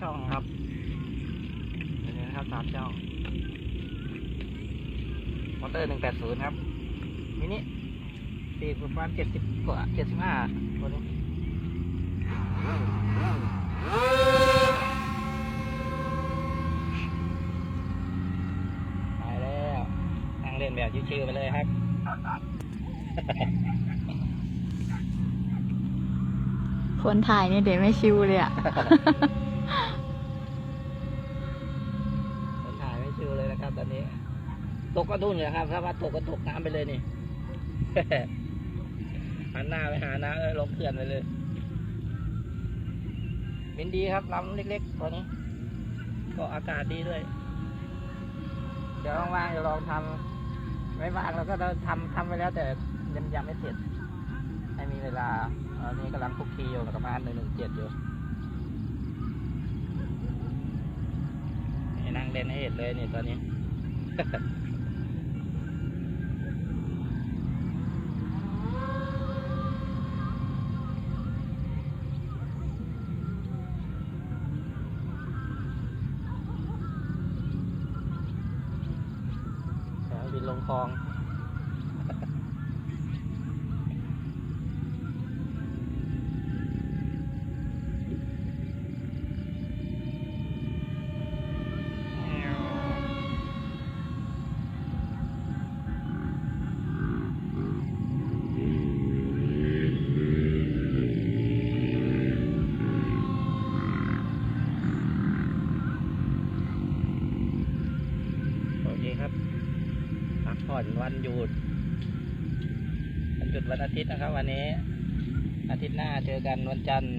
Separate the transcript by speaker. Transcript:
Speaker 1: ช่องครับเดี๋ยวนะครับสามช่องมอเตอร์หนึ่งแปดศูนย์ครับมินิปีกประมาณเจ็ดสิบกว่าเจ็ดสิบห้าตัวนี้ไปแล้วนั่งเล่นแบบชิวๆไปเลยครับ
Speaker 2: คนถ่ายเนี่ยเดี๋ยวไม่ชิวเลยอะ
Speaker 1: ครับตอนนี้ ตกก็ดุนเลยครับ ถ้าว่าตกก็ตกน้ำไปเลยนี่หันหน้าไปหาน้ำเลยลงเขื่อนไปเลยบินดีครับลำเล็กๆตัวนี้ ก็อากาศดีด้วย เดี๋ยวว่างๆจะลองทำไม่ว่างเราก็จะทำทำไปแล้วแต่ยังยังไม่เสร็จให้มีเวลาตอนนี้กำลังคุกคีอยู่กับประมาณหนึ่งหนึ่งเจ็ดอยู่ให้นั่งเล่นให้เห็นเลยนี่ตอนนี้ แล้ว นลงคลองโอเคครับพักผ่อนวันหยุดวันหยุดวันอาทิตย์นะครับ วันนี้ อาทิตย์หน้าเจอกันวันจันทร์